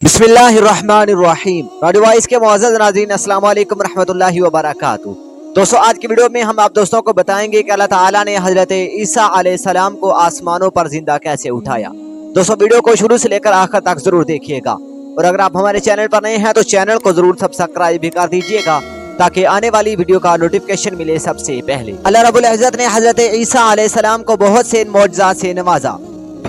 बिस्मिल्लाहिर्रहमानिर्रहीम। रेडियो के मोअज़्ज़ज़ नाज़रीन अस्सलाम वालेकुम रहमतुल्लाहि व बरकातहू दोस्तों, आज की वीडियो में हम आप दोस्तों को बताएँगे कि अल्लाह ताला ने हज़रत ईसा अलैहिस्सलाम को आसमानों पर ज़िंदा कैसे उठाया। दोस्तों, वीडियो को शुरू से लेकर आखिर तक ज़रूर देखिएगा। और अगर आप हमारे चैनल पर नए हैं तो चैनल को ज़रूर सब्सक्राइब भी कर दीजिएगा, ताकि आने वाली वीडियो का नोटिफिकेशन मिले सबसे पहले। अल्लाह रब्बुल इज़्ज़त ने हज़रत ईसा अलैहिस्सलाम को बहुत से मौजज़ात से नवाजा।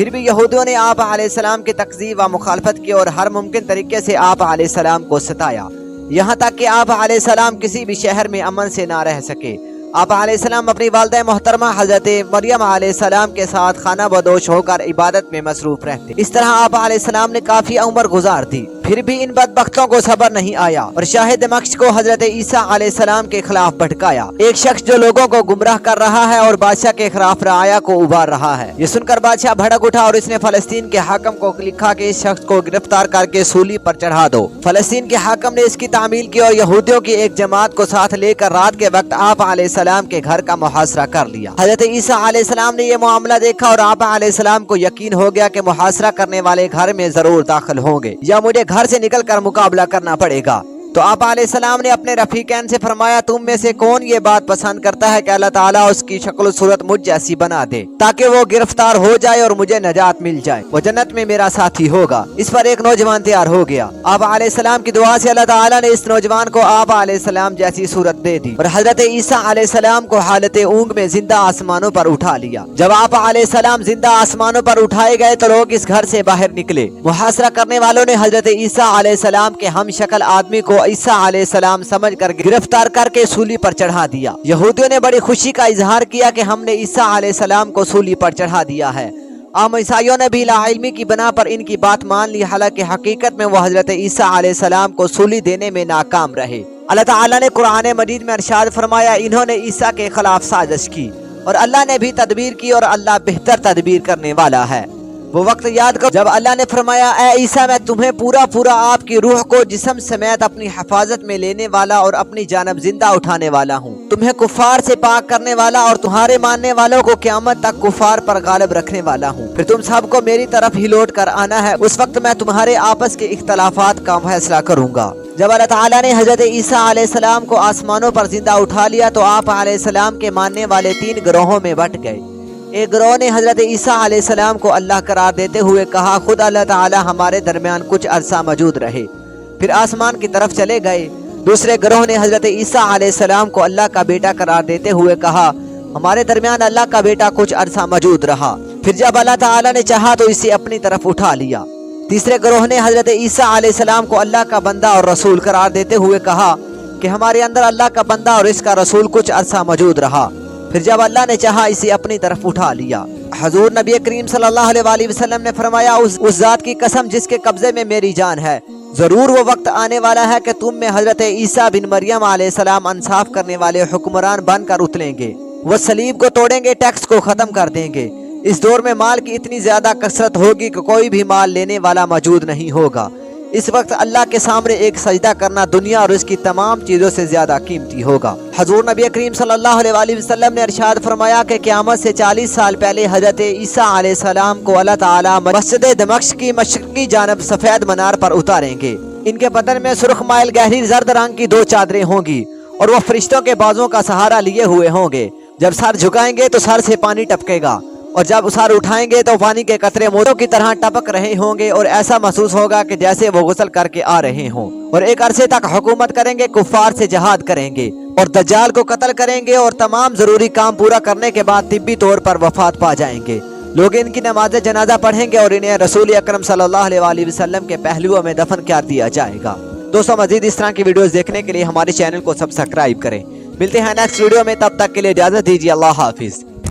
फिर भी यहूदियों ने आप आलाम की तकजीब व मुखालफत की और हर मुमकिन तरीके से आप आलाम को सताया। यहाँ तक कि आप आलाम किसी भी शहर में अमन से ना रह सके। आप सलाम अपनी वालद मोहतरमा हज़रत मरियम आलाम के साथ खाना बदोश होकर इबादत में मसरूफ रहते। इस तरह आप आलाम ने काफ़ी उम्र गुजार दी। फिर भी इन बदबख्तों को सबर नहीं आया और शाह दमक्श को हज़रत ईसा सलाम के खिलाफ भटकाया। एक शख्स जो लोगों को गुमराह कर रहा है और बादशाह के खिलाफ राया को उबार रहा है। ये सुनकर बादशाह भड़क उठा और इसने फलस्तीन के हाकम को लिखा कि इस शख्स को गिरफ़्तार करके सूली पर चढ़ा दो। फलस्तीन के हाकम ने इसकी तामील की और यहूदियों की एक जमात को साथ लेकर रात के वक्त आप सलाम के घर का मुहासरा कर लिया। हज़रत ईसा सलाम ने यह मामला देखा और आप सलाम को यकीन हो गया कि मुहासरा करने वाले घर में ज़रूर दाखिल होंगे। या मुझे घर से निकलकर मुकाबला करना पड़ेगा। तो आप सलाम ने अपने रफीकैन से फरमाया, तुम में से कौन ये बात पसंद करता है कि अल्लाह ताला उसकी शक्ल सूरत मुझ जैसी बना दे, ताकि वो गिरफ़्तार हो जाए और मुझे नजात मिल जाए? वो जन्नत में मेरा साथी होगा। इस पर एक नौजवान तैयार हो गया। आप सलाम की दुआ से अल्लाह ताला ने इस नौजवान को आप सलाम जैसी सूरत दे दी और हज़रत ईसा सलाम को हालत ऊँग में ज़िंदा आसमानों पर उठा लिया। जब आप सलाम ज़िंदा आसमानों पर उठाए गए तो लोग इस घर से बाहर निकले। मुहासरा करने वालों ने हज़रत ईसा सलाम के हम शक्ल आदमी को ईसा सलाम समझ कर गिरफ़्तार करके सूली पर चढ़ा दिया। यहूदियों ने बड़ी खुशी का इजहार किया कि हमने ईसा सलाम को सूली पर चढ़ा दिया है। आम ईसाइयों ने भी लाइलमी की बना पर इनकी बात मान ली, हालाँकि हकीकत में वो हज़रत ईसा सलाम को सूली देने में नाकाम रहे। अल्लाह ने कुरान मजीद में अरशाद फरमाया, इन्होंने ईसा के खिलाफ साजिश की और अल्लाह ने भी तदबीर की और अल्लाह बेहतर तदबीर करने वाला है। वो वक्त याद करो, जब अल्लाह ने फरमाया, ए ईसा, मैं तुम्हें पूरा पूरा आपकी रूह को जिसम समेत अपनी हिफाजत में लेने वाला और अपनी जानब ज़िंदा उठाने वाला हूँ। तुम्हें कुफार से पाक करने वाला और तुम्हारे मानने वालों को क्यामत तक कुफार पर गालब रखने वाला हूँ। फिर तुम सबको मेरी तरफ़ ही लौट कर आना है। उस वक्त मैं तुम्हारे आपस के इख्तलाफात का फैसला करूँगा। जब अल्लाह ताला ने हज़रत ईसा सलाम को आसमानों पर ज़िंदा उठा लिया तो आप सलाम के मानने वाले तीन ग्रोहों में बट गए। एक ग्रोह ने हज़रत ईसा सलाम को अल्लाह करार देते हुए कहा, खुद अल्लाह ताला हमारे दरमियान कुछ अरसा मौजूद रहे। फिर आसमान की तरफ़ चले गए। दूसरे ग्रोह ने हज़रत ईसा सलाम को अल्लाह का बेटा करार देते हुए कहा, हमारे दरमियान अल्लाह का बेटा कुछ अरसा मौजूद रहा। फिर जब अल्लाह ताला ने चाहा तो इसे अपनी तरफ़ उठा लिया। तीसरे ग्रोह ने हज़रत ईसा सलाम को अल्लाह का बंदा और रसूल करार देते हुए कहा कि हमारे अंदर अल्लाह का बंदा और इसका रसूल कुछ अरसा मौजूद रहा। फिर जब अल्लाह ने चाहा, इसे अपनी तरफ़ उठा लिया। हजूर नबी करीम वसल्लम ने फरमाया, उस उस जात की कसम जिसके कब्जे में मेरी जान है, ज़रूर वो वक्त आने वाला है कि तुम में हज़रत ईसा बिन मरियम सलाम इंसाफ करने वाले हुक्मरान बनकर उतलेंगे वो सलीब को तोड़ेंगे, टैक्स को खत्म कर देंगे। इस दौर में माल की इतनी ज़्यादा कसरत होगी कि कोई भी माल लेने वाला मौजूद नहीं होगा। इस वक्त अल्लाह के सामने एक सजदा करना दुनिया और उसकी तमाम चीज़ों से ज़्यादा कीमती होगा। हजूर नबी करीम सल्लल्लाहु अलैहि वसल्लम ने अरशाद फरमाया कि क़यामत से 40 साल पहले हज़रत ईसा सलाम को अल्लाह ताला मस्जिद दमक्श की मशरकी जानब सफ़ेद मनार पर उतारेंगे। इनके बदन में सुर्ख माइल गहरी जर्द रंग की दो चादरें होंगी और वो फरिश्तों के बाजों का सहारा लिए हुए होंगे। जब सर झुकाएँगे तो सर से पानी टपकेगा। और जब उसार उठाएँगे तो पानी के कतरे मोटों की तरह टपक रहे होंगे और ऐसा महसूस होगा कि जैसे वो गुसल करके आ रहे हों। और एक अरसे तक हुकूमत करेंगे, कुफार से जहाद करेंगे और दज्जाल को कत्ल करेंगे और तमाम ज़रूरी काम पूरा करने के बाद तिब्बी तौर पर वफात पा जाएँगे। लोग इनकी नमाज़, जनाजा पढ़ेंगे और इन्हें रसूल अक्रम सल्लल्लाहु के पहलुओं में दफन कर दिया जाएगा। दोस्तों, मजीद इस तरह की वीडियोस देखने के लिए हमारे चैनल को सब्सक्राइब करें। मिलते हैं नेक्स्ट वीडियो में, तब तक के लिए इजाज़त दीजिए, अल्लाह हाफिज़।